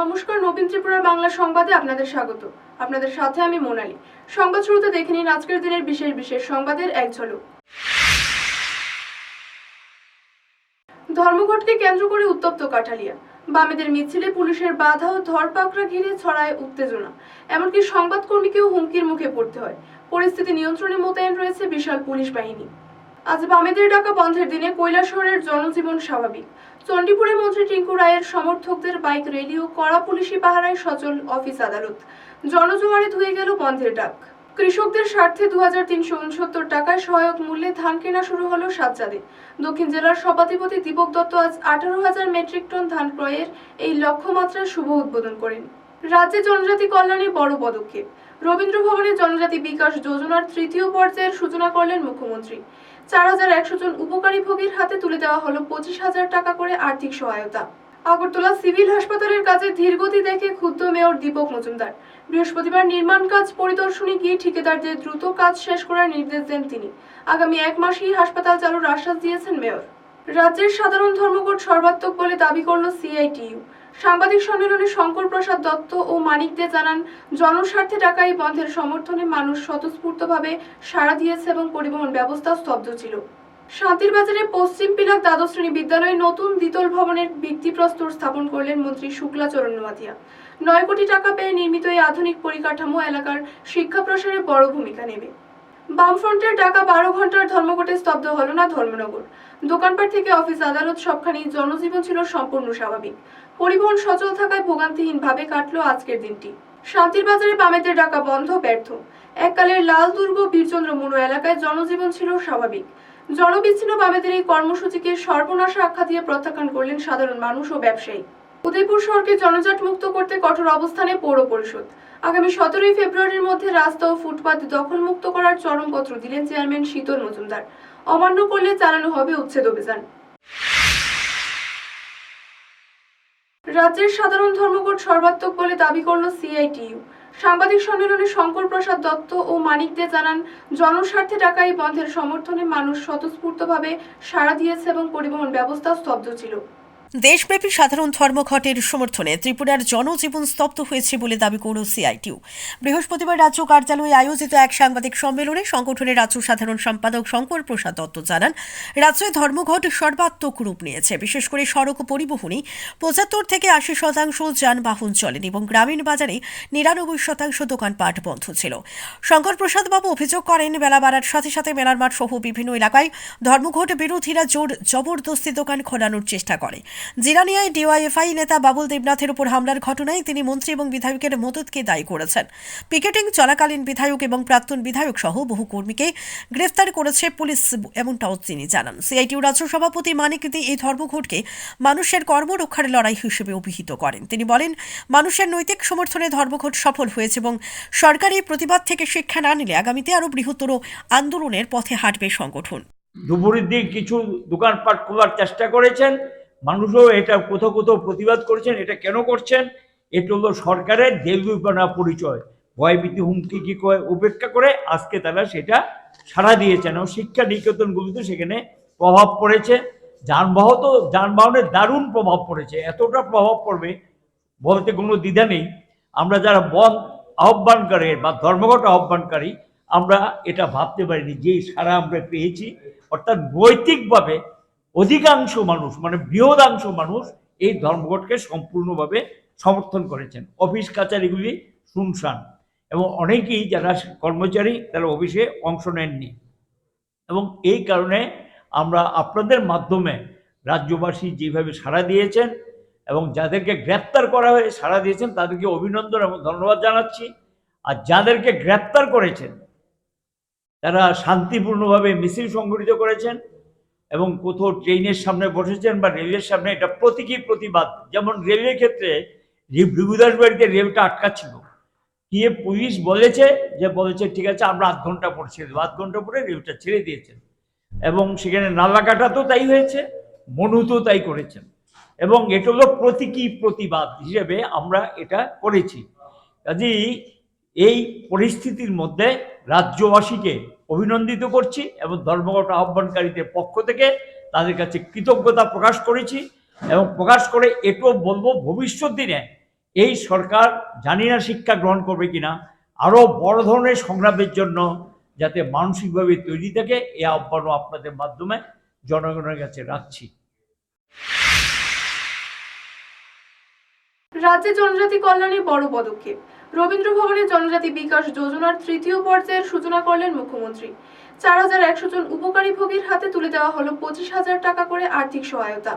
নমস্কার, নবীন ত্রিপুরার বাংলা সংবাদে আপনাদের স্বাগত। আপনাদের সাথে আমি মোনালি। সংবাদ শুরুতে দেখে নিন আজকের দিনের বিশেষ বিশেষ সংবাদের এক ঝলক। ধর্মঘটকে কেন্দ্র করে উত্তপ্ত কাঠালিয়া। বামেদের মিছিলে পুলিশের বাধা ও ধরপাকড়া ঘিরে ছড়ায় উত্তেজনা। এমনকি সংবাদকর্মীকেও হুমকির মুখে পড়তে হয়। পরিস্থিতি নিয়ন্ত্রণে মোতায়েন রয়েছে বিশাল পুলিশ বাহিনী। আজ বামেদের ডাকা বন্ধের দিনে কৈলাসহরের জনজীবন স্বাভাবিক। চণ্ডীপুরে মন্ত্রী টিঙ্কু রায়ের সমর্থকদের বাইক র্যালি ও কড়া পুলিশি পাহারায় সচল অফিস আদালত। জনজোয়ারে ধুয়ে গেল বন্ধের ডাক। কৃষকদের স্বার্থে দু হাজার তিনশো উনসত্তর টাকায় সহায়ক মূল্যে ধান কেনা শুরু হলো সাতচাঁদে। দক্ষিণ জেলার সভাধিপতি দীপক দত্ত আজ আঠারো হাজার মেট্রিক টন ধান ক্রয়ের এই লক্ষ্যমাত্রার শুভ উদ্বোধন করেন। রাজ্যে জনজাতি কল্যাণে বড় পদক্ষেপ। রবীন্দ্র ভবনে জনজাতি বিকাশ যোজনার তৃতীয় পর্যায়ের সূচনা করলেন মুখ্যমন্ত্রী। চার হাজার একশো জন উপকারী ভোগীর হাতে তুলে দেওয়া হলো পঁচিশ হাজার টাকা করে আর্থিক সহায়তা। আগরতলা সিভিল হাসপাতালের কাজে ধীরগতি দেখে ক্ষুব্ধ মেয়র দীপক মজুমদার। বৃহস্পতিবার নির্মাণ কাজ পরিদর্শনে গিয়ে ঠিকাদারদের দ্রুত কাজ শেষ করার নির্দেশ দেন তিনি। আগামী এক মাসেই হাসপাতাল চালুর আশ্বাস দিয়েছেন মেয়র। রাজ্যের সাধারণ ধর্মঘট সর্বাত্মক বলে দাবি করল সিআইটিইউ। সাংবাদিক সম্মেলনে শঙ্কর প্রসাদ দত্ত ও মানিক দে জানান, জনস্বার্থে টাকা এই বন্ধের সমর্থনে মানুষ স্বতঃস্ফূর্তভাবে সাড়া দিয়েছে এবং পরিবহন ব্যবস্থা স্তব্ধ ছিল। শান্তির বাজারে পশ্চিম পিলাক দ্বাদশ শ্রেণি বিদ্যালয়ে নতুন দ্বিতল ভবনের ভিত্তিপ্রস্তর স্থাপন করলেন মন্ত্রী শুক্লাচরণ নোয়াতিয়া নয় কোটি টাকা পেয়ে নির্মিত এই আধুনিক পরিকাঠামো এলাকার শিক্ষা প্রসারে বড় ভূমিকা নেবে। বামফ্রন্টের ডাকা বারো ঘণ্টার ধর্মঘটে স্তব্ধ হল না ধর্মনগর। দোকানপাট থেকে অফিস আদালত সবখানি জনজীবন ছিল সম্পূর্ণ স্বাভাবিক। পরিবহন সচল থাকায় ভোগান্তিহীনভাবে কাটলো আজকের দিনটি। শান্তির বাজারে বামেদের ডাকা বন্ধ, ব্যর্থ। এককালের লাল দুর্গ বীরচন্দ্র মুড়ো এলাকায় জনজীবন ছিল স্বাভাবিক। জনবিচ্ছিন্ন বামেদের এই কর্মসূচিকে সর্বনাশা আখ্যা দিয়ে প্রত্যাখ্যান করলেন সাধারণ মানুষ ও ব্যবসায়ী। উদয়পুর শহরকে জনজট মুক্ত করতে কঠোর অবস্থানে পৌর পরিষদ। আগামী সতেরোই ফেব্রুয়ারির মধ্যে রাস্তা ও ফুটপাত দখলমুক্ত করার চরমপত্র দিলেন চেয়ারম্যান শীতল মজুমদার। অমান্য করলে চালানো হবে উচ্ছেদ অভিযান। রাজ্যের সাধারণ ধর্মঘট সর্বাত্মক বলে দাবি করল সিআইটিইউ। সাংবাদিক সম্মেলনে শঙ্কর প্রসাদ দত্ত ও মানিক দে জানান, জনস্বার্থে টাকা এই বন্ধের সমর্থনে মানুষ স্বতঃস্ফূর্তভাবে সাড়া দিয়েছে এবং পরিবহন ব্যবস্থা স্তব্ধ ছিল। দেশব্যাপী সাধারণ ধর্মঘটের সমর্থনে ত্রিপুরার জনজীবন স্তব্ধ হয়েছে বলে দাবি করল সিআইটিউ। বৃহস্পতিবার রাজ্য কার্যালয়ে আয়োজিত এক সাংবাদিক সম্মেলনে সংগঠনের রাজ্য সাধারণ সম্পাদক শঙ্কর প্রসাদ দত্ত জানান, রাজ্যে ধর্মঘট সর্বাত্মক রূপ নিয়েছে। বিশেষ করে সড়ক পরিবহনে পঁচাত্তর থেকে আশি শতাংশ যানবাহন চলেন এবং গ্রামীণ বাজারে নিরানব্বই শতাংশ দোকানপাট বন্ধ ছিল। শঙ্কর প্রসাদ বাবু অভিযোগ করেন বেলা বাড়ার সাথে সাথে মেলার মাঠ সহ বিভিন্ন এলাকায় ধর্মঘট বিরোধীরা জোর জবরদস্তি দোকান খোলানোর চেষ্টা করে। জিরানিয়ায় ডিওয়াইএফআই নেতা বাবুল দেবনাথের উপর হামলার ঘটনায় তিনি মন্ত্রী এবং বিধায়কের মদতকে দায়ী করেছেন। পিকেটিং চলাকালীন বিধায়ক এবং প্রাক্তন বিধায়ক সহ বহু কর্মীকে গ্রেফতার করেছে পুলিশ এমনটাও তিনি জানান। সিআইটিউ রাজ্য সভাপতি মানিক দে এই ধর্মঘটকে মানুষের কর্মরক্ষার লড়াই হিসেবে অভিহিত করেন। তিনি বলেন, মানুষের নৈতিক সমর্থনে ধর্মঘট সফল হয়েছে এবং সরকারি প্রতিবাদ থেকে শিক্ষা না নিলে আগামীতে আরও বৃহত্তর আন্দোলনের পথে হাঁটবে সংগঠন। দুপুরের দিক কিছু দোকানপাট খোলার চেষ্টা করেছেন মানুষও এটা কোথাও কোথাও প্রতিবাদ করছেন, এটা কেন করছেন? এটা হলো সরকারের দেলগুপনা পরিচয়। ভয়ভীতি, হুমকি কি উপেক্ষা করে আজকে তারা সেটা সাড়া দিয়েছেন এবং শিক্ষা নিকেতনগুলিতে সেখানে প্রভাব পড়েছে। যানবাহন তো যানবাহনের দারুণ প্রভাব পড়েছে। এতটা প্রভাব পড়বে বলতে কোনো দ্বিধা নেই। আমরা যারা বন আহ্বানকারী বা ধর্মঘট আহ্বানকারী আমরা এটা ভাবতে পারিনি যে সারা আমরা পেয়েছি। অর্থাৎ নৈতিকভাবে অধিকাংশ মানুষ মানে বৃহদাংশ মানুষ এই ধর্মঘটকে সম্পূর্ণভাবে সমর্থন করেছেন। অফিস কাচারিগুলি শুনশান এবং অনেকেই যারা কর্মচারী তারা অফিসে অংশ নেননি এবং এই কারণে আমরা আপনাদের মাধ্যমে রাজ্যবাসী যেভাবে সাড়া দিয়েছেন এবং যাদেরকে গ্রেপ্তার করা হয়ে সাড়া দিয়েছেন তাদেরকে অভিনন্দন এবং ধন্যবাদ জানাচ্ছি। আর যাদেরকে গ্রেপ্তার করেছেন, তারা শান্তিপূর্ণভাবে মিছিল সংগঠিত করেছেন। এবং কোথাও ট্রেনের সামনে বসেছেন বা রেলের সামনে, এটা প্রতীকী প্রতিবাদ। যেমন রেলের ক্ষেত্রে বিভুদাস বাড়িতে রেলটা আটকাচ্ছিল। গিয়ে পুলিশ বলেছে যে, বলেছে, ঠিক আছে, আমরা আধ ঘণ্টা পরে ছেড়ে দেবো। আধ ঘণ্টা পরে রেলটা ছেড়ে দিয়েছেন। এবং সেখানে নালাকাটা তো তাই হয়েছে, মনু তো তাই করেছেন। এবং এটা হলো প্রতীকী প্রতিবাদ হিসেবে আমরা এটা করেছি। কাজেই এই পরিস্থিতির মধ্যে রাজ্যবাসীকে অভিনন্দিত করছি এবং ধর্মঘট আহ্বানকারীদের পক্ষ থেকে তাদের কাছে কৃতজ্ঞতা প্রকাশ করেছি এবং প্রকাশ করে এটাও বলব, ভবিষ্যৎ দিনে এই সরকার জানি না শিক্ষা গ্রহণ করবে কিনা, আরও বড় ধরনের সংগ্রামের জন্য যাতে মানসিকভাবে তৈরি থাকে, এ আহ্বানও আপনাদের মাধ্যমে জনগণের কাছে রাখছি। রাজ্যে জনজাতি কল্যাণে বড় পদক্ষেপ। রবীন্দ্র ভবনে জনজাতি বিকাশ যোজনার তৃতীয় পর্যায়ের সূচনা করলেন মুখ্যমন্ত্রী। চার হাজার একশো জন উপকারী ভোগীর হাতে তুলে দেওয়া হলো পঁচিশ হাজার টাকা করে আর্থিক সহায়তা।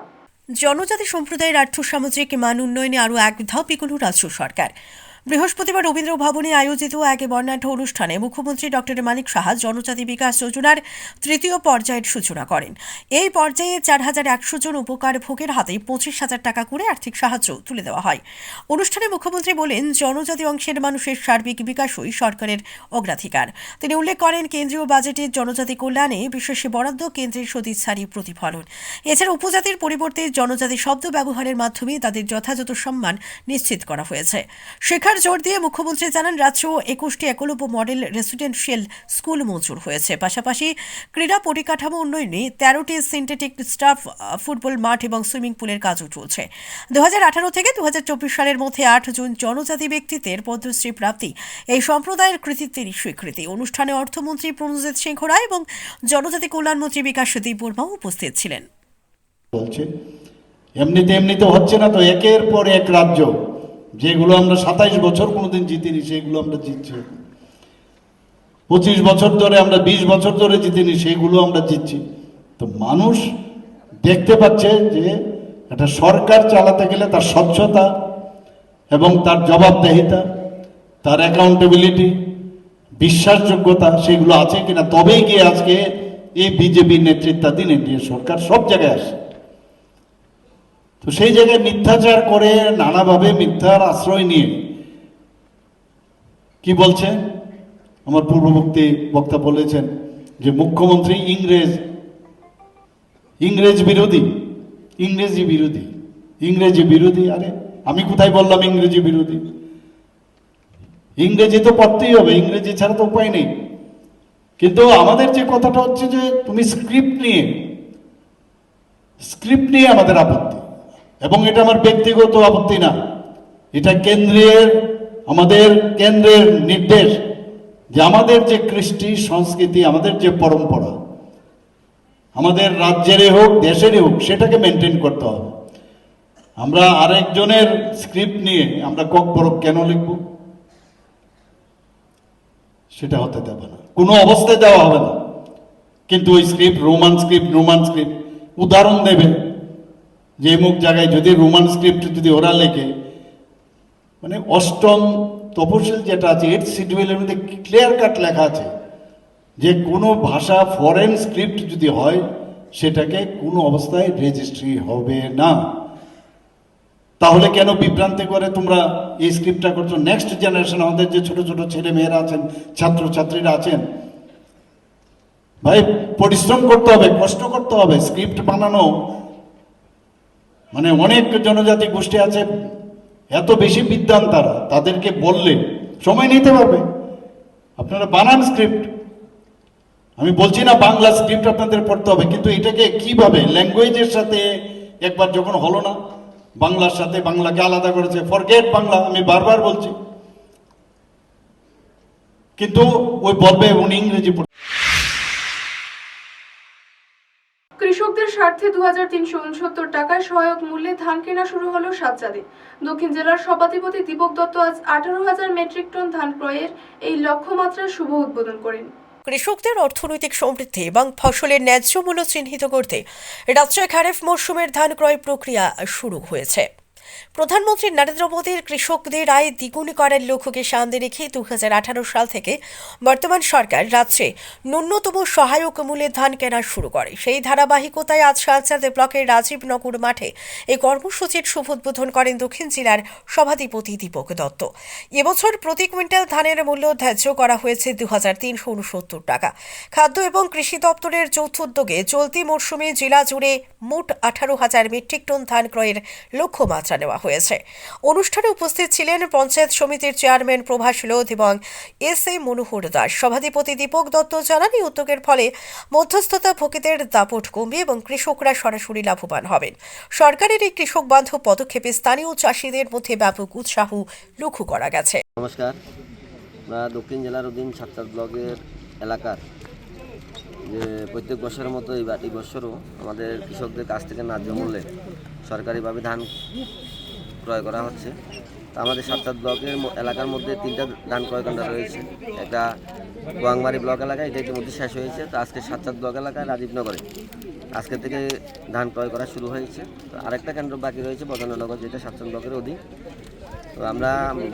জনজাতি সম্প্রদায়ের আর্থ সামাজিক মান উন্নয়নে আরও এক ধাপ এগোল রাজ্য সরকার। বৃহস্পতিবার রবীন্দ্র ভবনে আয়োজিত এক বর্ণাঢ্য অনুষ্ঠানে মুখ্যমন্ত্রী ডক্টর মানিক সাহা, জনজাতি বিকাশ যোজনার তৃতীয় পর্যায়ের সূচনা করেন। এই পর্যায়ে চার হাজার একশো জন উপকার ভোগের হাতে পঁচিশ হাজার টাকা করে আর্থিক সাহায্য তুলে দেওয়া হয়। অনুষ্ঠানে মুখ্যমন্ত্রী বলেন, জনজাতি অংশের মানুষের সার্বিক বিকাশই সরকারের অগ্রাধিকার। তিনি উল্লেখ করেন, কেন্দ্রীয় বাজেটে জনজাতি কল্যাণে বিশেষ বরাদ্দ কেন্দ্রের সদিচ্ছারই প্রতিফলন। এছাড়া উপজাতির পরিবর্তে জনজাতি শব্দ ব্যবহারের মাধ্যমে তাদের যথাযথ সম্মান নিশ্চিত করা হয়েছে। শেখার জোর দিয়ে মুখ্যমন্ত্রী জানান, রাজ্য একুশটি একলব্য মডেল রেসিডেন্সিয়াল স্কুল মঞ্জুর হয়েছে। পাশাপাশি ক্রীড়া পরিকাঠামো উন্নয়নে তেরোটি সিনথেটিক স্টাফ ফুটবল মাঠ এবং সুইমিং পুলের কাজও চলছে। দুহাজার আঠারো থেকে দু সালের মধ্যে আট জন জনজাতি ব্যক্তিত্বের পদ্মশ্রী প্রাপ্তি। এই সম্প্রদায়ের কৃতিত্বেরই স্বীকৃতি। অনুষ্ঠানে অর্থমন্ত্রী প্রণজিৎ সিংহ রায় এবং জনজাতি কল্যাণমন্ত্রী বিকাশ দেববর্মাও উপস্থিত ছিলেন। এমনিতে এমনিতে হচ্ছে না তো, একের পর এক রাজ্য যেগুলো আমরা সাতাইশ বছর কোনোদিন জিতিনি, সেগুলো আমরা জিতছি। পঁচিশ বছর ধরে আমরা, বিশ বছর ধরে জিতিনি, সেগুলো আমরা জিতছি। তো মানুষ দেখতে পাচ্ছে যে একটা সরকার চালাতে গেলে তার স্বচ্ছতা এবং তার জবাবদেহিতা, তার অ্যাকাউন্টেবিলিটি বিশ্বাসযোগ্যতা সেগুলো আছে কিনা? তবেই গিয়ে আজকে এই বিজেপি নেতৃত্বাধীন এনডিএ সরকার সব জায়গায় আসে। তো সেই জায়গায় মিথ্যাচার করে নানাভাবে মিথ্যার আশ্রয় নিয়ে কি বলছে? আমার পূর্ববর্তী বক্তা বলেছেন যে মুখ্যমন্ত্রী ইংরেজ ইংরেজ বিরোধী, ইংরেজি বিরোধী ইংরেজি বিরোধী, আরে আমি কোথায় বললাম ইংরেজি বিরোধী? ইংরেজি তো পড়তেই হবে, ইংরেজি ছাড়া তো উপায় নেই। কিন্তু আমাদের যে কথাটা হচ্ছে যে তুমি স্ক্রিপ্ট নিয়ে স্ক্রিপ্ট নিয়ে আমাদের আপত্তি। এবং এটা আমার ব্যক্তিগত আপত্তি না। এটা কেন্দ্রের, আমাদের কেন্দ্রের নির্দেশ যে আমাদের যে কৃষ্টি সংস্কৃতি, আমাদের যে পরম্পরা, আমাদের রাজ্যেরই হোক, দেশেরই হোক, সেটাকে মেনটেন করতে হবে। আমরা আরেকজনের স্ক্রিপ্ট নিয়ে আমরা কক বরক কেন লিখব? সেটা হতে দেবে না। কোনো অবস্থায় দেওয়া হবে না। কিন্তু ওই script Roman script Roman script উদাহরণ দেবে। যে মুখ জায়গায় যদি রোমান স্ক্রিপ্ট যদি ওরা লেখে মানে অষ্টম তপশিল যেটা আছে এইট শিডিউলের মধ্যে ক্লিয়ার কাট লেখা আছে যে কোনো ভাষা ফরেন স্ক্রিপ্ট যদি হয়, সেটাকে কোনো অবস্থায় রেজিস্ট্রি হবে না। তাহলে কেন বিভ্রান্তি করে তোমরা এই স্ক্রিপ্টটা করছ? নেক্সট জেনারেশন আমাদের যে ছোট ছোট ছেলে মেয়েরা আছেন ছাত্র ছাত্রীরা আছেন, ভাই, পরিশ্রম করতে হবে, কষ্ট করতে হবে স্ক্রিপ্ট বানানো মানে অনেক জনজাতি গোষ্ঠী আছে, এত বেশি বিদ্যান তারা, তাদেরকে বললে সময় নিতে পারবে। আপনারা বানান স্ক্রিপ্ট। আমি বলছি না বাংলা স্ক্রিপ্ট আপনাদের পড়তে হবে, কিন্তু এটাকে কীভাবে, ল্যাঙ্গুয়েজের সাথে একবার যখন হলো না, বাংলার সাথে বাংলাকে আলাদা করেছে ফরগেট বাংলা, আমি বারবার বলছি। কিন্তু ওই বলবে উনি ইংরেজি কৃষকদের স্বার্থে দু হাজার তিনশো উনসত্তর টাকায় সহায়ক মূল্যে ধান কেনা শুরু হলো সাতচাঁদে দক্ষিণ জেলার সভাধিপতি দীপক দত্ত আজ আঠারো হাজার মেট্রিক টন ধান ক্রয়ের এই লক্ষ্যমাত্রার শুভ উদ্বোধন করেন। কৃষকদের অর্থনৈতিক সমৃদ্ধি এবং ফসলের ন্যায্য মূল্য চিহ্নিত করতে রাজ্যে খারেফ মরশুমের ধান ক্রয় প্রক্রিয়া শুরু হয়েছে। প্রধানমন্ত্রী নরেন্দ্র মোদীর কৃষকদের আয় দ্বিগুণ করার লক্ষ্যকে সামনে রেখে দু হাজার আঠারো সাল থেকে বর্তমান সরকার রাজ্যে ন্যূনতম সহায়ক মূল্যে ধান কেনা শুরু করে। সেই ধারাবাহিকতায় আজ সালচাঁদ ব্লকের রাজীবনগর মাঠে এই কর্মসূচির শুভ উদ্বোধন করেন দক্ষিণ জেলার সভাধিপতি দীপক দত্ত। এবছর প্রতি কুইন্টাল ধানের মূল্য ধার্য করা হয়েছে দু হাজার তিনশো উনসত্তর টাকা। খাদ্য এবং কৃষি দপ্তরের যৌথ উদ্যোগে চলতি মরশুমে জেলা জুড়ে মোট আঠারো হাজার মেট্রিক টন ধান ক্রয়ের লক্ষ্যমাত্রা নেওয়া হয়েছে। অনুষ্ঠানে উপস্থিত ছিলেন পঞ্চায়েত সমিতির চেয়ারম্যান প্রভাস লোধ এবং এস এ মনোহর দাস। সভাধিপতি দীপক দত্ত জানান, এই উদ্যোগের ফলে মধ্যস্থতা ভোগীদের দাপট কমবে এবং কৃষকরা সরাসরি লাভবান হবেন। সরকারের এই কৃষক বান্ধব পদক্ষেপে স্থানীয় চাষিদের মধ্যে ব্যাপক উৎসাহ লক্ষ্য করা গেছে। নমস্কার। দক্ষিণ জেলার অধীন সাতটা ব্লকের এলাকার যে প্রত্যেক বছরের মতো এই বছরও আমাদের কৃষকদের কাছ থেকে ন্যায্য মূল্যে সরকারিভাবে ধান ক্রয় করা হচ্ছে। তো আমাদের সাতটা ব্লকের এলাকার মধ্যে তিনটা ধান ক্রয় কেন্দ্র রয়েছে। একটা গোয়াংবাড়ি ব্লক এলাকায় এটা ইতিমধ্যে শেষ হয়েছে। তো আজকে সাতটা ব্লক এলাকায় রাজীবনগরে। আজকে থেকে ধান ক্রয় করা শুরু হয়েছে। তো আরেকটা কেন্দ্র বাকি রয়েছে বদননগর যেটা সাতটা ব্লকের অধীন। তো আমরা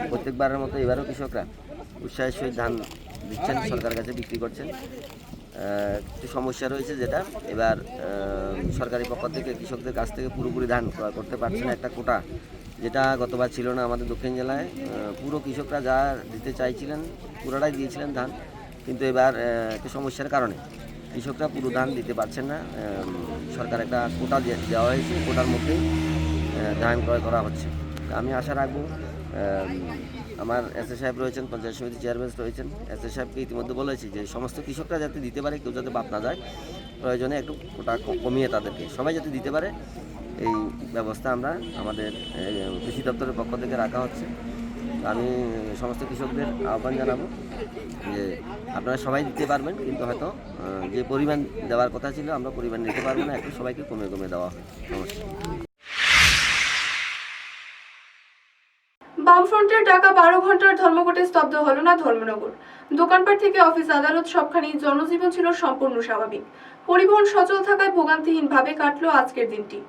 প্রত্যেকবারের মতো এবারও কৃষকরা উৎসাহের সহিত ধান দিচ্ছেন সরকারের কাছে বিক্রি করছেন। একটু সমস্যা রয়েছে যেটা। এবার সরকারি পক্ষ থেকে কৃষকদের কাছ থেকে পুরোপুরি ধান ক্রয় করতে পারছে না। একটা কোটা যেটা গতবার ছিল না আমাদের দক্ষিণ জেলায় পুরো কৃষকরা যা দিতে চাইছিলেন, পুরোটাই দিয়েছিলেন ধান, কিন্তু এবার একটু সমস্যার কারণে কৃষকরা পুরো ধান দিতে পারছেন না। সরকার একটা কোটা দেওয়া হয়েছে, কোটার মধ্যেই ধান ক্রয় করা হচ্ছে। আমি আশা রাখব আমার এস এ সাহেব রয়েছেন, পঞ্চায়েত সমিতি চেয়ারম্যান রয়েছেন। এস এ সাহেবকে ইতিমধ্যে বলেছি যে, সমস্ত কৃষকরা যাতে দিতে পারে, কেউ যাতে বাদ না যায়, প্রয়োজনে একটু ওটা ক- কমিয়ে তাদেরকে, সবাই যাতে দিতে পারে। এই ব্যবস্থা আমরা আমাদের কৃষি দপ্তরের পক্ষ থেকে রাখা হচ্ছে। আমি সমস্ত কৃষকদের আহ্বান জানাব যে আপনারা সবাই দিতে পারবেন, কিন্তু হয়তো যে পরিমাণ দেওয়ার কথা ছিল আমরা পরিমাণ নিতে পারব না, একটু সবাইকে কমে কমে দেওয়া হয় নমস্কার। বামফ্রন্টের ডাকা বারো ঘণ্টার ধর্মঘটে স্তব্ধ হলো না ধর্মনগর। দোকানপাট থেকে অফিস আদালত সবখানি জনজীবন ছিল সম্পূর্ণ স্বাভাবিক। পরিবহন সচল থাকায় ভোগান্তিহীনভাবে কাটলো আজকের দিনটি।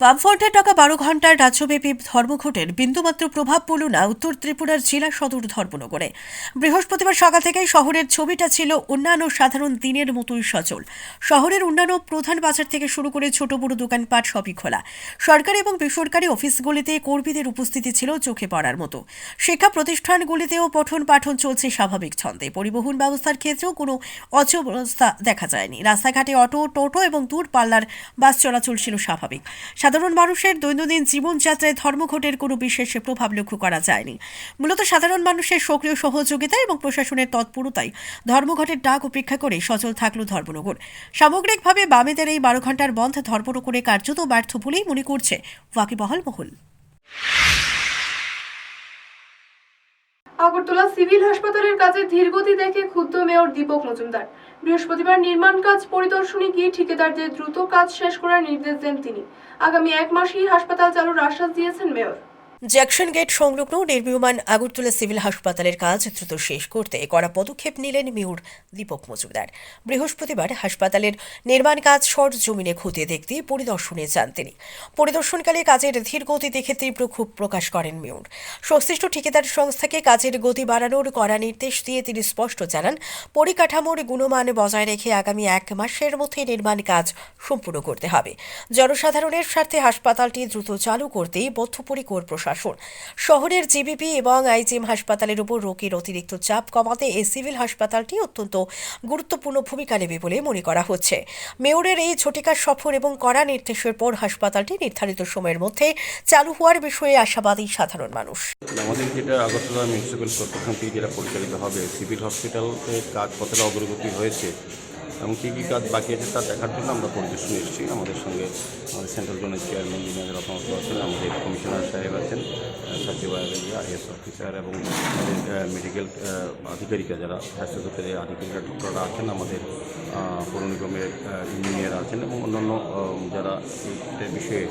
বামফ্রন্টের টাকা বারো ঘণ্টার রাজ্যব্যাপী ধর্মঘটের বিন্দুমাত্র প্রভাব পড়ল না উত্তর ত্রিপুরার জেলা সদর ধর্মনগরে। বৃহস্পতিবার সকাল থেকেই শহরের ছবিটা ছিল অন্যান্য সাধারণ দিনের মতোই সচল। শহরের অন্যান্য প্রধান বাজার থেকে শুরু করে ছোট বড় দোকানপাট সবই খোলা। সরকারি এবং বেসরকারি অফিসগুলিতে কর্মীদের উপস্থিতি ছিল চোখে পড়ার মতো। শিক্ষা প্রতিষ্ঠানগুলিতেও পঠন পাঠন চলছে স্বাভাবিক ছন্দে। পরিবহন ব্যবস্থার ক্ষেত্রেও কোনো অচবস্থা দেখা যায়নি। রাস্তাঘাটে অটো, টোটো এবং দূরপাল্লার বাস চলাচল ছিল স্বাভাবিক। সাধারণ মানুষের দৈনন্দিন জীবনযাত্রায় ধর্মঘটের কোনো বিশেষ প্রভাব লক্ষ্য করা যায়নি। মূলত সাধারণ মানুষের সক্রিয় সহযোগিতা এবং প্রশাসনের তৎপরতায় ধর্মঘটের ডাক উপেক্ষা করে সচল থাকল ধর্মনগর। সামগ্রিকভাবে বামেদের এই বারো ঘণ্টার বন্ধ ধর্মনগরে কার্যত ব্যর্থ বলেই মনে করছে ওয়াকিবহাল মহল। আগরতলা সিভিল হাসপাতালের কাজে ধীরগতি দেখে ক্ষুব্ধ মেয়র দীপক মজুমদার। বৃহস্পতিবার নির্মাণ কাজ পরিদর্শনে গিয়ে ঠিকাদারদের দ্রুত কাজ শেষ করার নির্দেশ দেন তিনি। আগামী এক মাসেই হাসপাতাল চালুর আশ্বাস দিয়েছেন মেয়র। জ্যাকসন গেট সংলগ্ন নির্মীয়মান আগরতলা সিভিল হাসপাতালের কাজ দ্রুত শেষ করতে কড়া পদক্ষেপ নিলেন মেয়র দীপক মজুমদার। বৃহস্পতিবার হাসপাতালের নির্মাণ কাজ সর জমিনে খতিয়ে দেখতে পরিদর্শনে যান তিনি। পরিদর্শনকালে কাজের ধীর গতি দেখে তীব্র ক্ষোভ প্রকাশ করেন মেয়র। সংশ্লিষ্ট ঠিকাদার সংস্থাকে কাজের গতি বাড়ানোর কড়া নির্দেশ দিয়ে তিনি স্পষ্ট জানান, পরিকাঠামোর গুণমান বজায় রেখে আগামী এক মাসের মধ্যে নির্মাণ কাজ সম্পূর্ণ করতে হবে। জনসাধারণের স্বার্থে হাসপাতালটি দ্রুত চালু করতেই বদ্ধপরিকর প্রশাসন শহরের জিবিপি এবং আইজিএম হাসপাতালের উপর রোগীর অতিরিক্ত চাপ কমাতে এই সিভিল হাসপাতালটি অত্যন্ত গুরুত্বপূর্ণ ভূমিকা নেবে বলে মনে করা হচ্ছে। মেয়রের এই ঝটিকা সফর এবং কড়া নির্দেশের পর হাসপাতালটি নির্ধারিত সময়ের মধ্যে চালু হওয়ার বিষয়ে আশাবাদী সাধারণ মানুষ। আমাদের যেটা আগরতলা মিউনিসিপ্যাল যেটা পরিচালিত হবে, সিভিল হসপিটালের কাজ কতটা অগ্রগতি হয়েছে এবং কী কী কাজ বাকি আছে তা দেখার জন্য আমরা পরিদর্শনে এসেছি। আমাদের সঙ্গে আমাদের সেন্ট্রাল জোনের চেয়ারম্যান ইঞ্জিনিয়ার রতনত আছেন, আমাদের কমিশনার সাহেব আছেন সচিব আইএস অফিসার এবং আমাদের মেডিকেল আধিকারিকা যারা স্বাস্থ্য দপ্তরের আধিকারিকা, ডক্টররা আছেন, আমাদের পৌর নিগমের ইঞ্জিনিয়ার আছেন এবং অন্যান্য যারা বিষয়ে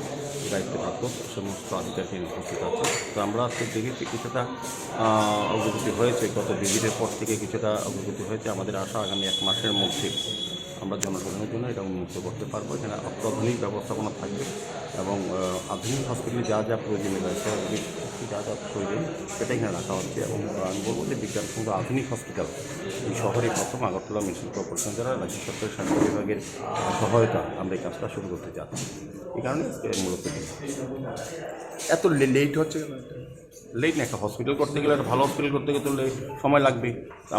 দায়িত্বপ্রাপ্ত সমস্ত আধিকারিক উপস্থিত আছে। তো আমরা আজকে দেখেছি কিছুটা অগ্রগতি হয়েছে, গত ভিজিটের পর থেকে কিছুটা অগ্রগতি হয়েছে। আমাদের আশা আগামী এক মাসের মধ্যে আমরা জনসাধারণের জন্য এটা উন্মুক্ত করতে পারব। এখানে অত্যাধুনিক ব্যবস্থাপনা থাকবে এবং আধুনিক হসপিটালে যা যা প্রয়োজনীয় রয়েছে আধুনিক যা সেটা এখানে রাখা হচ্ছে এবং আমি বলব যে বিজ্ঞানসম্মত আধুনিক হসপিটাল এই শহরে প্রথম আগরতলা মিউনিসিপাল কর্পোরেশন দ্বারা রাজ্য সরকারের স্বাস্থ্য বিভাগের সহায়তা আমরা এই কাজটা শুরু করতে যাচ্ছি এই কারণে মূলত এত লেট হচ্ছে? লেট না একটা হসপিটাল করতে গেলে একটা ভালো হসপিটাল করতে গেলে সময় লাগবে।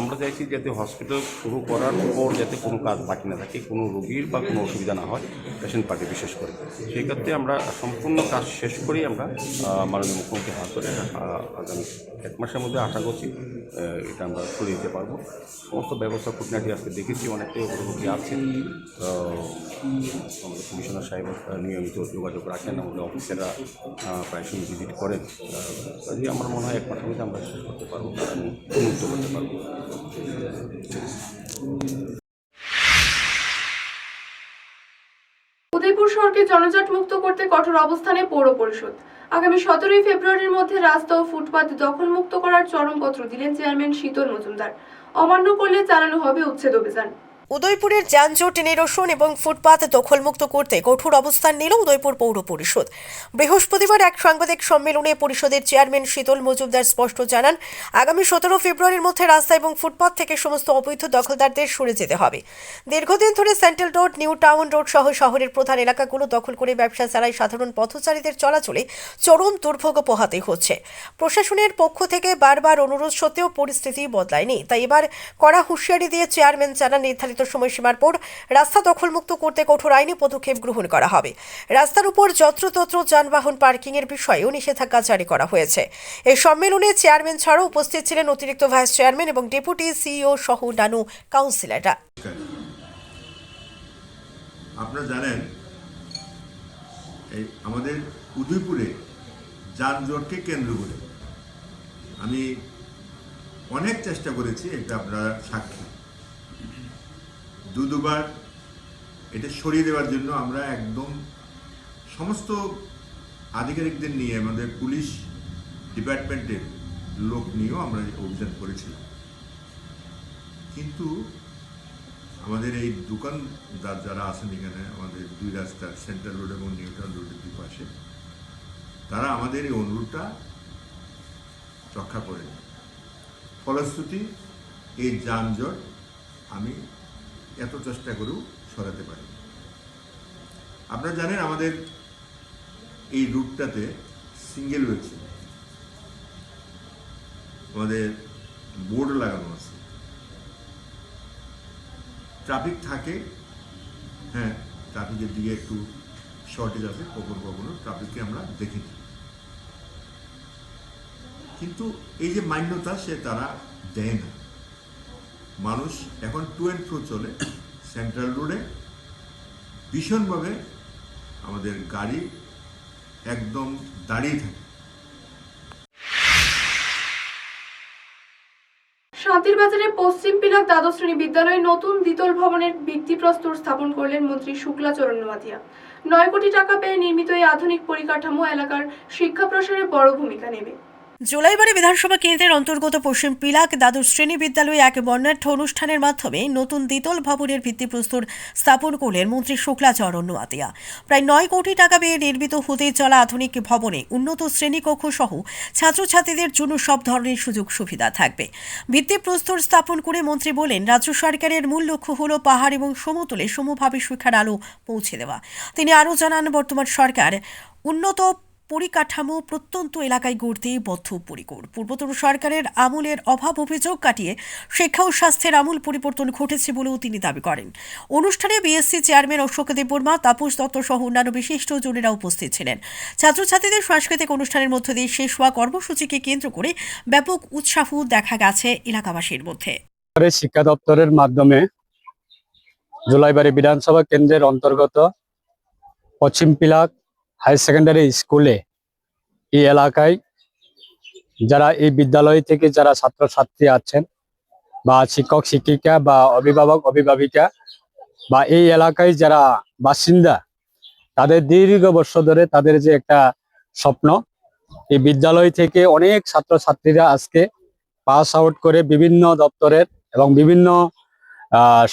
আমরা চাইছি যাতে হসপিটাল শুরু করার পর যাতে কোনো কাজ বাকি না থাকে, কোনো রোগীর বা কোনো অসুবিধা না হয় পেশেন্ট পার্টি বিশেষ করে। সেই ক্ষেত্রে আমরা সম্পূর্ণ কাজ শেষ করেই আমরা মাননীয় মুখ্যমন্ত্রী হাত ধরে আগামী এক মাসের মধ্যে আশা করছি এটা আমরা করে দিতে পারব। সমস্ত ব্যবস্থা খুঁটিনাটি আজকে দেখেছি, অনেকটাই অগ্রগতি আছে। আমাদের কমিশনার সাহেব নিয়মিত যোগাযোগ রাখেন, আমাদের অফিসাররা প্রায় সময় ভিজিট করেন। আহ, কাজেই আমার মনে হয় এক মাসের মধ্যে আমরা শেষ করতে পারব। উন্মুক্ত করতে পারব উদয়পুর শহরকে জনজট মুক্ত করতে কঠোর অবস্থানে পৌর পরিষদ। আগামী সতেরোই ফেব্রুয়ারির মধ্যে রাস্তা ও ফুটপাত দখলমুক্ত করার চরমপত্র দিলেন চেয়ারম্যান শীতল মজুমদার। অমান্য করলে চালানো হবে উচ্ছেদ অভিযান। উদয়পুরের যানজট, নিরসন এবং ফুটপাত দখলমুক্ত করতে কঠোর অবস্থান নিল উদয়পুর পৌর পরিষদ। বৃহস্পতিবার এক সাংবাদিক সম্মেলনে পরিষদের চেয়ারম্যান শীতল মজুমদার স্পষ্ট জানান, আগামী সতেরো ফেব্রুয়ারির মধ্যে রাস্তা এবং ফুটপাত থেকে সমস্ত অবৈধ দখলদারদের সরে যেতে হবে। দীর্ঘদিন ধরে central road, new town road সহ শহরের প্রধান এলাকাগুলো দখল করে ব্যবসা চালায় সাধারণ পথচারীদের চলাচলে চরম দুর্ভোগ পোহাতে হচ্ছে। প্রশাসনের পক্ষ থেকে বারবার অনুরোধ সত্ত্বেও পরিস্থিতি বদলায়নি, তাই এবার কড়া হুঁশিয়ারি দিয়ে চেয়ারম্যান জানান, নির্ধারিত সময়সীমার পর রাস্তা দখলমুক্ত করতে কঠোর আইনি পদক্ষেপ গ্রহণ করা হবে। রাস্তার উপর যত্রতত্র যানবাহন পার্কিং এর বিষয়েও নিষেধাজ্ঞা জারি করা হয়েছে। এই সম্মেলনে চেয়ারম্যান ছাড়াও উপস্থিত ছিলেন অতিরিক্ত ভাইস চেয়ারম্যান এবং ডেপুটি সিইও সহ নানু কাউন্সিলররা। আপনারা জানেন, এই আমাদের উদয়পুরে যানজটকে কেন্দ্র করে আমি অনেক চেষ্টা করেছি, এটা আপনারা সাক্ষী। দু দুবার এটা সরিয়ে দেওয়ার জন্য আমরা একদম সমস্ত আধিকারিকদের নিয়ে আমাদের পুলিশ ডিপার্টমেন্টের লোক নিয়েও আমরা অভিযান করেছিলাম। কিন্তু আমাদের এই দোকানদার যারা আছেন এখানে, আমাদের দুই রাস্তার সেন্ট্রাল রোড এবং নিউটন রোডের দুই পাশে, তারা আমাদের এই অনুরোধটা রক্ষা করে ফলশ্রুতি এই যানজট আমি এত চেষ্টা করেও সরাতে পারি আপনারা জানেন আমাদের এই রুটটাতে সিঙ্গেল হয়েছে আমাদের বোর্ড লাগানো আছে। ট্রাফিক থাকে হ্যাঁ ট্রাফিকের দিকে একটু শর্টেজ আছে, কখনো কখনো ট্রাফিককে আমরা দেখি। কিন্তু এই যে মান্যতা সে তারা দেয় না। মানুষ এখন টু অ্যান্ড ফ্রো চলে। সেন্ট্রাল রোডে ভীষণভাবে আমাদের গাড়ি একদম দাঁড়িয়ে থাকে। শান্তির বাজারে পশ্চিম পিলাক দ্বাদশ শ্রেণি বিদ্যালয়ে নতুন দ্বিতল ভবনের ভিত্তিপ্রস্তর স্থাপন করলেন মন্ত্রী শুক্লাচরণ নোয়াতিয়া নয় কোটি টাকা পেয়ে নির্মিত এই আধুনিক পরিকাঠামো এলাকার শিক্ষা প্রসারে বড় ভূমিকা নেবে। জুলাইবারে বিধানসভা কেন্দ্রের অন্তর্গত পশ্চিম পিলাক দ্বাদশ শ্রেণি বিদ্যালয়ে এক বর্ণাঢ্য অনুষ্ঠানের মাধ্যমে নতুন দ্বিতল ভবনের ভিত্তিপ্রস্তর স্থাপন করলেন মন্ত্রী শুক্লাচরণ নোয়াতিয়া প্রায় নয় কোটি টাকা ব্যয়ে নির্মিত হতে চলা আধুনিক ভবনে উন্নত শ্রেণীকক্ষ সহ ছাত্রছাত্রীদের জন্য সব ধরনের সুযোগ সুবিধা থাকবে। ভিত্তিপ্রস্তর স্থাপন করে মন্ত্রী বলেন, রাজ্য সরকারের মূল লক্ষ্য হল পাহাড় এবং সমতলে সমভাবে শিক্ষার আলো পৌঁছে দেওয়া। তিনি আরও জানান, বর্তমান সরকার উন্নত পরিকাঠামো প্রত্যন্ত এলাকায় গড়তে বদ্ধপরিকর। পূর্বতন সরকারের আমলের অভাব অভিযোগ কাটিয়ে শিক্ষা ও স্বাস্থ্যের আমূল পরিবর্তন ঘটেছে বলেও তিনি দাবি করেন। অনুষ্ঠানে বিএসসি চেয়ারম্যান অশোক দেববর্মা তাপস দত্ত সহ অন্যান্য বিশিষ্ট জনেরা উপস্থিত ছিলেন। ছাত্রছাত্রীদের সাংস্কৃতিক অনুষ্ঠানের মধ্য দিয়ে শেষ হওয়া কর্মসূচিকে কেন্দ্র করে ব্যাপক উৎসাহ দেখা গেছে এলাকাবাসীর মধ্যে। শিক্ষা দপ্তরের মাধ্যমে জুলাইবাড়ি বিধানসভা কেন্দ্রের অন্তর্গত পশ্চিম পিলাক হাই সেকেন্ডারি স্কুলে এই এলাকায় যারা এই বিদ্যালয় থেকে যারা ছাত্রছাত্রী আছেন বা শিক্ষক, শিক্ষিকা বা অভিভাবক, অভিভাবিকা বা এই এলাকায় যারা বাসিন্দা, তাদের দীর্ঘ বর্ষ ধরে তাদের যে একটা স্বপ্ন, এই বিদ্যালয় থেকে অনেক ছাত্রছাত্রীরা আজকে পাস আউট করে বিভিন্ন দপ্তরের এবং বিভিন্ন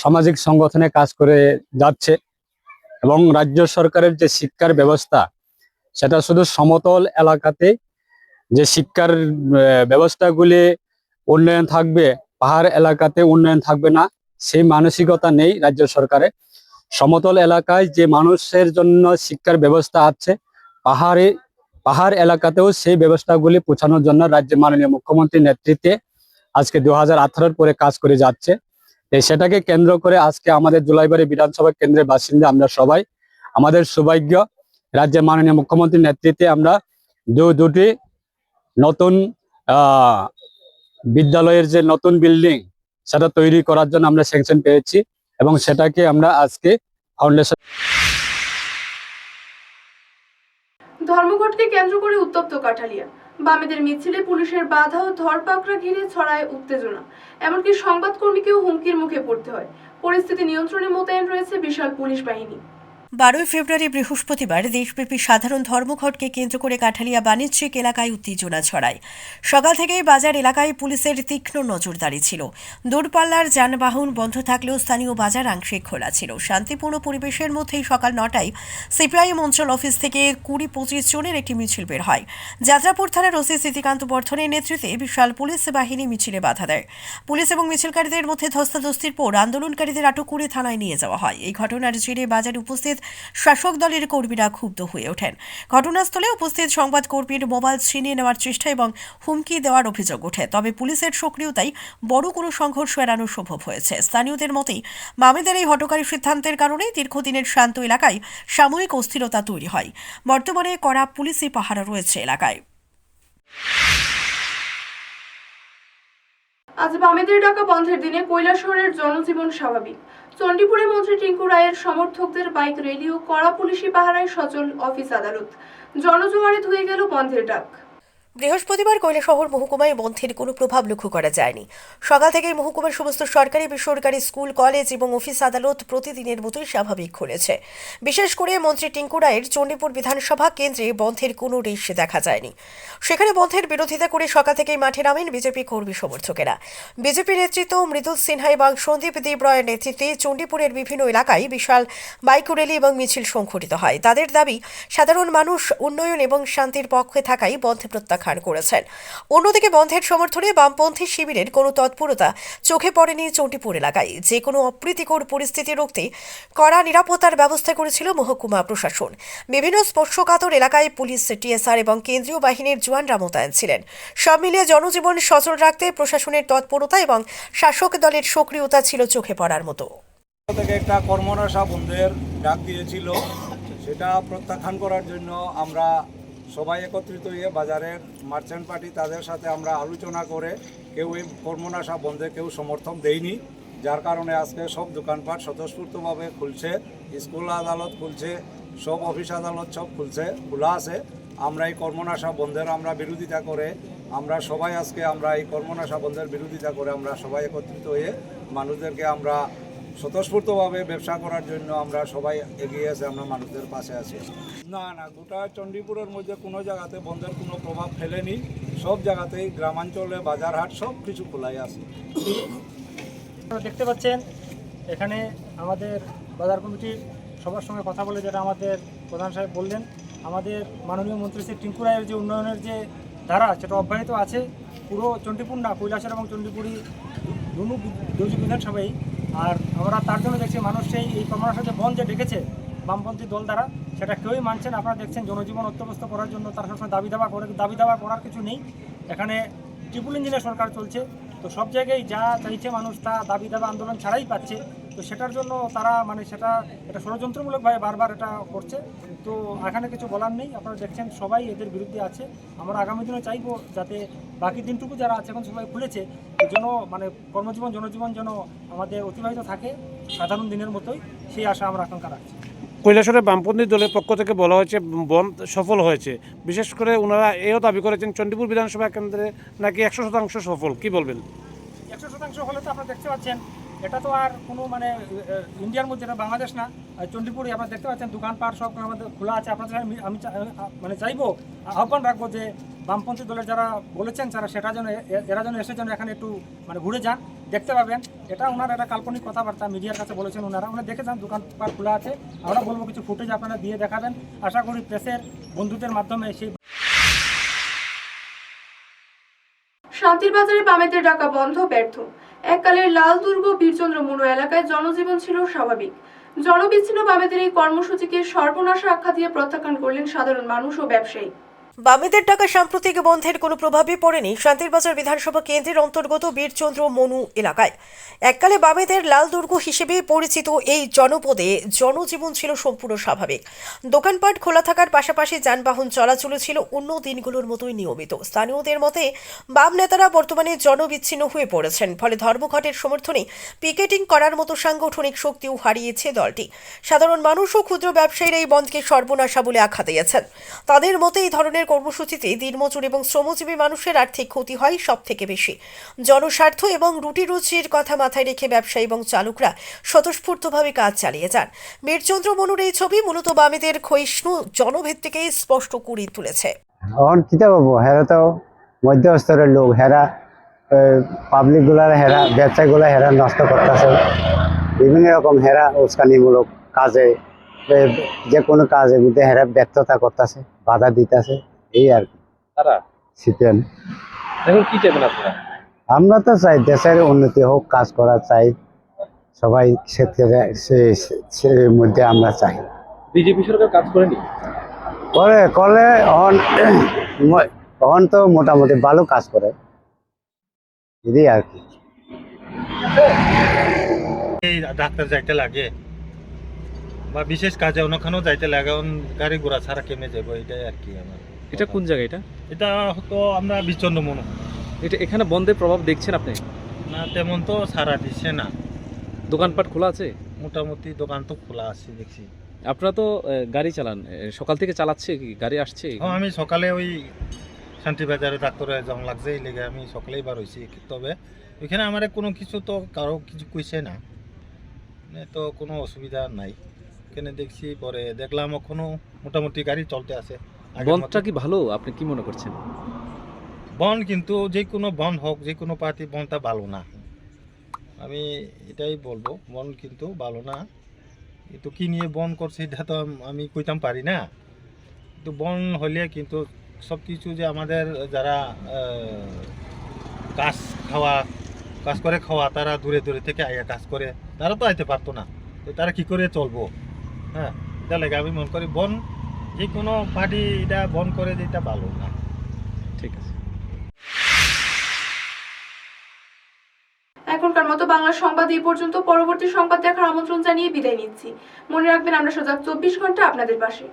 সামাজিক সংগঠনে কাজ করে যাচ্ছে। এবং রাজ্য সরকারের যে শিক্ষার ব্যবস্থা, সেটা শুধু সমতল এলাকাতে যে শিক্ষার ব্যবস্থাগুলি উন্নয়ন থাকবে, পাহাড় এলাকাতে উন্নয়ন থাকবে না, সেই মানসিকতা নেই রাজ্য সরকারে সমতল এলাকায় যে মানুষের জন্য শিক্ষার ব্যবস্থা আছে, পাহাড়ে, পাহাড় এলাকাতেও সেই ব্যবস্থাগুলি পৌঁছানোর জন্য রাজ্যের মাননীয় মুখ্যমন্ত্রীর নেতৃত্বে আজকে দু হাজার পরে কাজ করে যাচ্ছে। সেটাকে কেন্দ্র করে আজকে আমাদের জুলাইবাড়ি বিধানসভা কেন্দ্রের বাসিন্দা আমরা সবাই। আমাদের সৌভাগ্য, রাজ্যের মাননীয় মুখ্যমন্ত্রীর নেতৃত্বে আমরা দু দুটি নতুন বিদ্যালয়ের যে নতুন বিল্ডিং, সেটা তৈরি করার জন্য আমরা স্যাংশন পেয়েছি এবং সেটাকে আমরা আজকে ফাউন্ডেশন ধর্মঘটকে কেন্দ্র করে উত্তপ্ত কাঠালিয়া। বামেদের মিছিলে পুলিশের বাধা ও ধরপাকড়া ঘিরে ছড়ায় উত্তেজনা। এমনকি সংবাদকর্মীকেও হুমকির মুখে পড়তে হয়। পরিস্থিতি নিয়ন্ত্রণে মোতায়েন রয়েছে বিশাল পুলিশ বাহিনী। বারোই ফেব্রুয়ারি বৃহস্পতিবার দেশব্যাপী সাধারণ ধর্মঘটকে কেন্দ্র করে কাঠালিয়া বাণিজ্যিক এলাকায় উত্তেজনা ছড়ায়। সকাল থেকেই বাজার এলাকায় পুলিশের তীক্ষ্ণ নজরদারি ছিল। দূরপাল্লার যানবাহন বন্ধ থাকলেও স্থানীয় বাজার আংশিক খোলা ছিল। শান্তিপূর্ণ পরিবেশের মধ্যেই সকাল নটায় সিপিআইএম অঞ্চল অফিস থেকে কুড়ি পঁচিশ জনের একটি মিছিল বের হয়। যাত্রাপুর থানার ওসি স্মৃতিকান্ত বর্ধনের নেতৃত্বে বিশাল পুলিশ বাহিনী মিছিলে বাধা দেয়। পুলিশ এবং মিছিলকারীদের মধ্যে ধস্তাধস্তির পর আন্দোলনকারীদের আটক করে থানায় নিয়ে যাওয়া হয়। এই ঘটনার জেরে বাজারে উপস্থিত শাসক দলের কর্মীরা ক্ষুব্ধ হয়ে ওঠেন। ঘটনাস্থলে উপস্থিত সংবাদ কর্মীর মোবাইল ছিনিয়ে নেওয়ার চেষ্টা এবং হুমকি দেওয়ার অভিযোগ ওঠে। তবে পুলিশের সক্রিয়তায় বড় কোনো সংঘর্ষ এড়ানো সম্ভব হয়েছে। স্থানীয়দের মতেই মামেদের এই হটকারী সিদ্ধান্তের কারণে দীর্ঘদিনের শান্ত এলাকায় সাময়িক অস্থিরতা তৈরি হয়। বর্তমানে কড়া পুলিশি পাহারা রয়েছে এলাকায়। আজ বামেদের ডাকা বন্ধের দিনে কৈলাসহরের জনজীবন স্বাভাবিক। চণ্ডীপুরে মন্ত্রী টিঙ্কু রায়ের সমর্থকদের বাইক র্যালি ও কড়া পুলিশি পাহারায় সচল অফিস আদালত। জনজোয়ারে ধুয়ে গেল বন্ধের ডাক। বৃহস্পতিবার কৈলাসহর মহকুমায় বন্ধের কোনো প্রভাব লক্ষ্য করা যায়নি। সকাল থেকেই মহকুমার সমস্ত সরকারি, বেসরকারি স্কুল, কলেজ এবং অফিস আদালত প্রতিদিনের মতোই স্বাভাবিক খুলেছে। বিশেষ করে মন্ত্রী টিঙ্কু রায়ের চণ্ডীপুর বিধানসভা কেন্দ্রে বন্ধের কোনো রেশ দেখা যায়নি। সেখানে বন্ধের বিরোধিতা করে সকাল থেকেই মাঠে নামেন বিজেপি কর্মী সমর্থকেরা। বিজেপি নেতৃত্ব মৃদুল সিনহা এবং সন্দীপ দেব রয়ের নেতৃত্বে চণ্ডীপুরের বিভিন্ন এলাকায় বিশাল বাইক র্যালি এবং মিছিল সংঘটিত হয়। তাদের দাবি, সাধারণ মানুষ, উন্নয়ন এবং শান্তির পক্ষে থাকাই বন্ধ প্রত্যাখ্যান করেছেন। অন্যদিকে বন্ধের সমর্থনে বামপন্থী শিবিরের কোনো তৎপরতা চোখে পড়েনি চণ্ডীপুর এলাকায়। যে কোনো অপ্রীতিকর পরিস্থিতি রুখতে কড়া নিরাপত্তার ব্যবস্থা করেছিল মহকুমা প্রশাসন। বিভিন্ন স্পর্শকাতর এলাকায় পুলিশ, টিএসআর এবং কেন্দ্রীয় বাহিনীর জওয়ানরা মোতায়েন ছিলেন। সব মিলিয়ে জনজীবন সচল রাখতে প্রশাসনের তৎপরতা এবং শাসক দলের সক্রিয়তা ছিল চোখে পড়ার মতো। থেকে একটা কর্মনাশা বন্ধের ডাক দিয়েছিল। সেটা প্রত্যাখ্যান করার জন্য আমরা সবাই একত্রিত হয়ে বাজারের মার্চেন্ট পার্টি তাদের সাথে আমরা আলোচনা করে কেউ এই কর্মনাশা বন্ধে কেউ সমর্থন দেয়নি। যার কারণে আজকে সব দোকানপাট স্বতঃস্ফূর্তভাবে খুলছে, স্কুল আদালত খুলছে, সব অফিস আদালত সব খুলছে, খোলা আছে। আমরা এই কর্মনাশা বন্ধের আমরা বিরোধিতা করে আমরা সবাই আজকে আমরা এই কর্মনাশা বন্ধের বিরোধিতা করে আমরা সবাই একত্রিত হয়ে মানুষদেরকে আমরা স্বতঃস্ফূর্তভাবে ব্যবসা করার জন্য আমরা সবাই এগিয়ে এসে আমরা মানুষদের পাশে আছি। না না, গোটা চণ্ডীপুরের মধ্যে কোনো জায়গাতে বন্ধের কোনো প্রভাব ফেলেনি। সব জায়গাতেই গ্রামাঞ্চলে, বাজারহাট সব কিছু খোলাই আছে। দেখতে পাচ্ছেন, এখানে আমাদের বাজার কমিটির সবার সঙ্গে কথা বলে যেটা আমাদের প্রধান সাহেব বললেন। আমাদের মাননীয় মন্ত্রী শ্রী টিঙ্কু রায়ের যে উন্নয়নের যে ধারা, সেটা অব্যাহত আছে। পুরো চণ্ডীপুর না, কৈলাসের এবং চণ্ডীপুরি দুনু দুটি বিধানসভাই আর আমরা তার জন্য দেখছি মানুষ সেই এই যে বন্ধ যে ডেকেছে, বামপন্থী দল দ্বারা, সেটা কেউই মানছেন আপনারা দেখছেন জনজীবন অত্যবস্ত করার জন্য তার সবসময় দাবি দাবা করে দাবি দাবা করার কিছু নেই। এখানে ট্রিপুল ইঞ্জিনের সরকার চলছে। তো সব জায়গায় যা চাইছে মানুষ, তা দাবি দাবা আন্দোলন ছাড়াই পাচ্ছে। তো সেটার জন্য তারা মানে সেটা এটা ষড়যন্ত্রমূলকভাবে বারবার এটা করছে। তো এখানে কিছু বলার নেই। আপনারা দেখছেন সবাই এদের বিরুদ্ধে আছে। আমরা আগামী দিনে চাইব যাতে বাকি দিনটুকু যারা আছে এখন সবাই খুলেছে যেন মানে কর্মজীবন জনজীবন যেন আমাদের অতিবাহিত থাকে সাধারণ দিনের মতোই। সেই আশা আমরা আকাঙ্ক্ষা রাখছি। কৈলাসরে বামপন্থী দলের পক্ষ থেকে বলা হয়েছে বন্ধ সফল হয়েছে। বিশেষ করে ওনারা এও দাবি করেছেন চণ্ডীপুর বিধানসভা কেন্দ্রে নাকি একশো শতাংশ সফল। কি বলবেন? একশো শতাংশ হলে তো আপনারা দেখতে পাচ্ছেন এটা তো আর কোনো মানে ইন্ডিয়ার মধ্যে এটা বাংলাদেশ না। চণ্ডীপুরে আপনারা দেখতে পাচ্ছেন, দোকানপাট সব আমাদের খোলা আছে। আপনাদের আমি মানে চাইব, আহ্বান রাখব যে বামপন্থী দলের যারা বলেছেন, যারা সেটা যেন এরা যেন এসে যেন এখানে একটু মানে ঘুরে যান, দেখতে পাবেন। এটা ওনার একটা কাল্পনিক কথাবার্তা, মিডিয়ার কাছে বলেছেন ওনারা। ওনারা দেখে যান, দোকানপাট খোলা আছে। আমরা বলব কিছু ফুটেজ আপনারা দিয়ে দেখাবেন। আশা করি প্রেসের বন্ধুদের মাধ্যমে সেই শান্তির বাজারে বামেদের ডাকা বন্ধ, ব্যর্থ। এককালের লাল দুর্গ বীরচন্দ্র মুনো এলাকায় জনজীবন ছিল স্বাভাবিক। জনবিচ্ছিন্ন বামেদের এই কর্মসূচিকে সর্বনাশা আখ্যা দিয়ে প্রত্যাখ্যান করলেন সাধারণ মানুষ ও ব্যবসায়ী। বামেদের টাকা সাম্প্রতিক বন্ধের কোনো প্রভাবই পড়েনি শান্তিরবাজার বিধানসভা কেন্দ্রের অন্তর্গত বীরচন্দ্র মনু এলাকায়। এককালে বামেদের লাল দুর্গ হিসেবে পরিচিত এই জনপদে জনজীবন ছিল সম্পূর্ণ স্বাভাবিক। দোকানপাট খোলা থাকার পাশাপাশি যানবাহন চলাচল ছিল অন্য দিনগুলোর মতোই নিয়মিত। স্থানীয়দের মতে, বাম নেতারা বর্তমানে জনবিচ্ছিন্ন হয়ে পড়েছেন, ফলে ধর্মঘটের সমর্থনে পিকেটিং করার মতো সাংগঠনিক শক্তিও হারিয়েছে দলটি। সাধারণ মানুষ ও ক্ষুদ্র ব্যবসায়ীরা এই বন্ধকে সর্বনাশা বলে আখ্যা দিয়েছেন। তাদের মতে, এই ধরনের কর্মসূচিতে দিনমজুর এবং শ্রমজীবী মানুষের আর্থিক ক্ষতি হয় সব থেকে বেশি। জনস্বার্থ এবং রুটি রুচির কথা মাথায় রেখে ব্যবসায়ী এবং চালকরা স্বতঃস্ফূর্তভাবে কাজ চালিয়ে যান। বীরচন্দ্র মনুর এই ছবি মূলত বামেদের ক্ষয়িষ্ণু জনভিত্তিকেই স্পষ্ট করে তুলেছে। এখন কিতা করব হেরা তো মধ্য স্তরের লোক, হেরা পাবলিকগুলার হেরা, ব্যবসায়ীগুলা হেরা নষ্ট করতেছে। বিভিন্ন রকম হেরা উস্কানিমূলক কাজে যে কোনো কাজে হেরা ব্যর্থতা করতেছে, বাধা দিতেছে। এই আর কি। তারা? সিপিএম এখন কি চাইবেন আপনারা? আমরা তো চাই দেশের উন্নতি হোক কাজ করা চাই। সবাই ক্ষেত্রে মধ্যে আমরা চাই। বিজেপি সরকার কাজ করেনি? করে করলে অন অন তো মোটামুটি ভালো কাজ করে। এটাই আর কি। এই ডাক্তার যাইতে লাগে। বা বিশেষ কাজে অন্যখানেও যাইতে লাগে গাড়ি ঘোড়া ছাড়া কেমনে যাব এটাই আর কি আমার। এটা কোন জায়গা এটা? এটা তো আমরা বিচন্দ মনে এটা এখানে বন্ধের প্রভাব দেখছেন আপনি? না তেমন তো সারা দিচ্ছে না। দোকানপাট খোলা আছে? মোটামুটি দোকান তো খোলা আছে দেখছি। আপনারা তো গাড়ি চালান। সকাল থেকে চালাচ্ছে কি? গাড়ি আসছে? আমি সকালে ওই শান্তিবাজারে ডাক্তারে যেমন লাগছে এই লেগে আমি সকালেই বার হয়েছি তবে ওইখানে আমার কোনো কিছু তো কারও কিছু কইছে না। মানে তো কোনো অসুবিধা নাই। এখানে দেখছি পরে দেখলাম এখনও মোটামুটি গাড়ি চলতে আছে। মতো। কি ভালো? আপনি কি মনে করছেন? বন কিন্তু যে কোনো বন হোক যে কোনো পার্টি বনটা ভালো না। আমি এটাই বলব বন কিন্তু ভালো না। কিন্তু কি নিয়ে বন করছে এটা তো আমি কইতাম পারি না। কিন্তু বন হলে কিন্তু সব কিছু যে আমাদের যারা কাজ খাওয়া কাজ করে খাওয়া তারা দূরে দূরে থেকে আইয়া কাজ করে। তারা তো আইতে পারতো না। তো তারা কি করে চলবো? হ্যাঁ এটা লাগে আমি মনে করি বন যে কোনো পার্টি এটা বন্ধ করে দিতে ভালো না। ঠিক আছে। এখনকার মতো বাংলা সংবাদ এই পর্যন্ত। পরবর্তী সংবাদ দেখার আমন্ত্রণ জানিয়ে বিদায় নিচ্ছি। মনে রাখবেন আমরা সজাগ চব্বিশ ঘণ্টা আপনাদের পাশে।